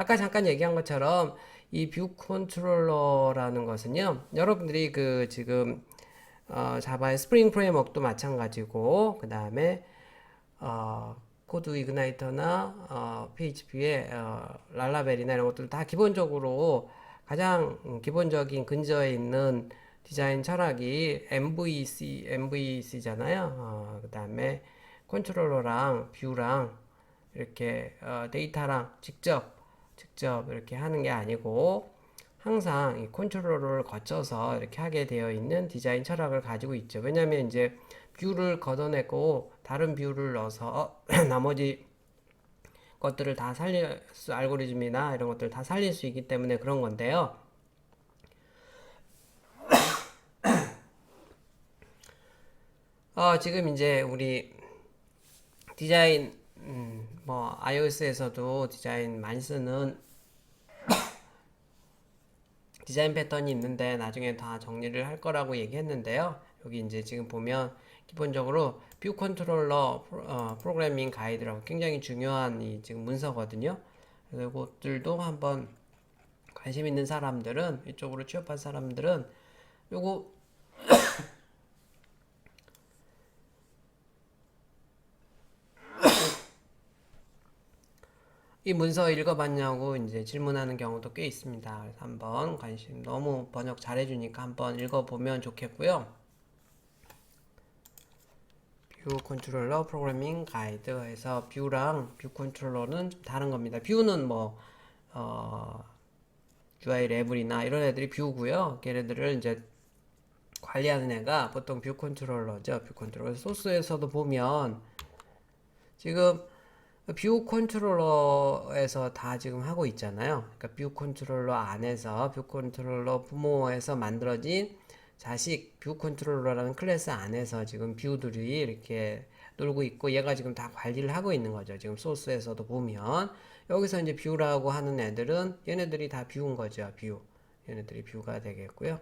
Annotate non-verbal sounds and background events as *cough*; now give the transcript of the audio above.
아까 잠깐 얘기한 것처럼 이 뷰 컨트롤러라는 것은요, 여러분들이 그 지금 어, 자바의 스프링 프레임워크도 마찬가지고 그 다음에 어, 코드 이그나이터나 어, PHP의 어, 랄라벨이나 이런 것들 다 기본적으로 가장 음, 기본적인 근저에 있는 디자인 철학이 MVC, MVC잖아요. 어, 그 다음에 컨트롤러랑 뷰랑 이렇게 어, 데이터랑 직접 직접 이렇게 하는 게 아니고 항상 이 컨트롤러를 거쳐서 이렇게 하게 되어 있는 디자인 철학을 가지고 있죠. 왜냐하면 이제 뷰를 걷어내고 다른 뷰를 넣어서 *clears throat* 나머지 것들을 다 살릴 수 알고리즘이나 이런 것들을 다 살릴 수 있기 때문에 그런 건데요. *clears throat* 어, 지금 이제 우리 디자인 음, 뭐 iOS에서도 디자인 많이 쓰는 *coughs* 디자인 패턴이 있는데 나중에 다 정리를 할 거라고 얘기했는데요. 여기 이제 지금 보면 기본적으로 뷰 컨트롤러 프로- 어, 프로그래밍 가이드라고 굉장히 중요한 이 지금 문서거든요. 그래서 이것들도 한번 관심 있는 사람들은 이쪽으로 취업한 사람들은 요거 이 문서 읽어봤냐고 이제 질문하는 경우도 꽤 있습니다. 그래서 한번 관심 너무 번역 잘해주니까 한번 읽어보면 좋겠고요. 뷰 컨트롤러 프로그래밍 가이드에서 뷰랑 뷰 컨트롤러는 좀 다른 겁니다. 뷰는 뭐 어, UI 레벨이나 이런 애들이 뷰고요. 걔네들을 이제 관리하는 애가 보통 뷰 컨트롤러죠. 뷰 컨트롤러 소스에서도 보면 지금 뷰 컨트롤러에서 다 지금 하고 있잖아요. 그러니까 뷰 컨트롤러 안에서 뷰 컨트롤러 부모에서 만들어진 자식 뷰 컨트롤러라는 클래스 안에서 지금 뷰들이 이렇게 놀고 있고 얘가 지금 다 관리를 하고 있는 거죠. 지금 소스에서도 보면 여기서 이제 뷰라고 하는 애들은 얘네들이 다 뷰인 거죠. 뷰. 얘네들이 뷰가 되겠고요.